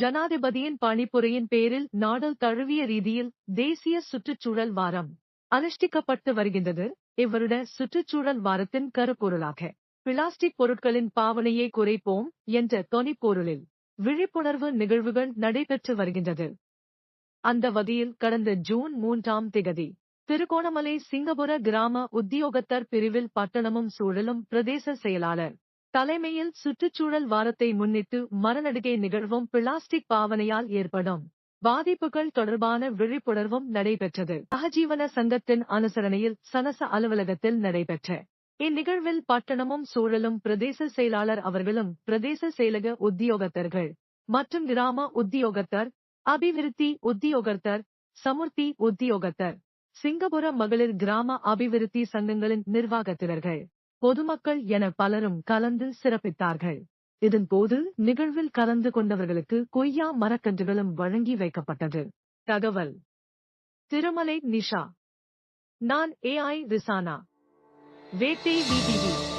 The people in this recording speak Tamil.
ஜனாதிபதியின் பணிப்புரையின் பேரில் நாடு தழுவிய ரீதியில் தேசிய சுற்றுச்சூழல் வாரம் அனுஷ்டிக்கப்பட்டு வருகின்றது. இவ்வருட சுற்றுச்சூழல் வாரத்தின் கருப்பொருளாக பிளாஸ்டிக் பொருட்களின் பாவனையை குறைப்போம் என்ற தொனிப்பொருளில் விழிப்புணர்வு நிகழ்வுகள் நடைபெற்று வருகின்றது. அந்த வகையில் கடந்த ஜூன் மூன்றாம் திகதி திருகோணமலை சிங்கபுர கிராம உத்தியோகத்தர் பிரிவில் பட்டணமும் சூழலும் பிரதேச செயலாளர் தலைமையில் சுற்றுச்சூழல் வாரத்தை முன்னிட்டு மரநடுகை நிகழ்வும் பிளாஸ்டிக் பாவனையால் ஏற்படும். பாதிப்புகள் தொடர்பான விழிப்புணர்வும் நடைபெற்றது. சகஜீவன சங்கத்தின் அனுசரணையில் சனச அலுவலகத்தில் நடைபெற்ற. இந்நிகழ்வில் பட்டணமும் சூழலும் பிரதேச செயலாளர் அவர்களும் பிரதேச செயலக உத்தியோகத்தர்கள் மற்றும் கிராம உத்தியோகத்தர் அபிவிருத்தி உத்தியோகத்தர் சமுர்த்தி உத்தியோகத்தர் சிங்கபுர மகளிர் கிராம அபிவிருத்தி சங்கங்களின் நிர்வாகத்தினர்கள். பொதுமக்கள் என பலரும் கலந்து சிறப்பித்தார்கள். இதன்போது நிகழ்வில் கலந்து கொண்டவர்களுக்கு கொய்யா மரக்கன்றுகளும் வழங்கி வைக்கப்பட்டது. தகவல். திருமலை நிஷா. நான் ஏஐ ரிசானா வேட்டை விடிவி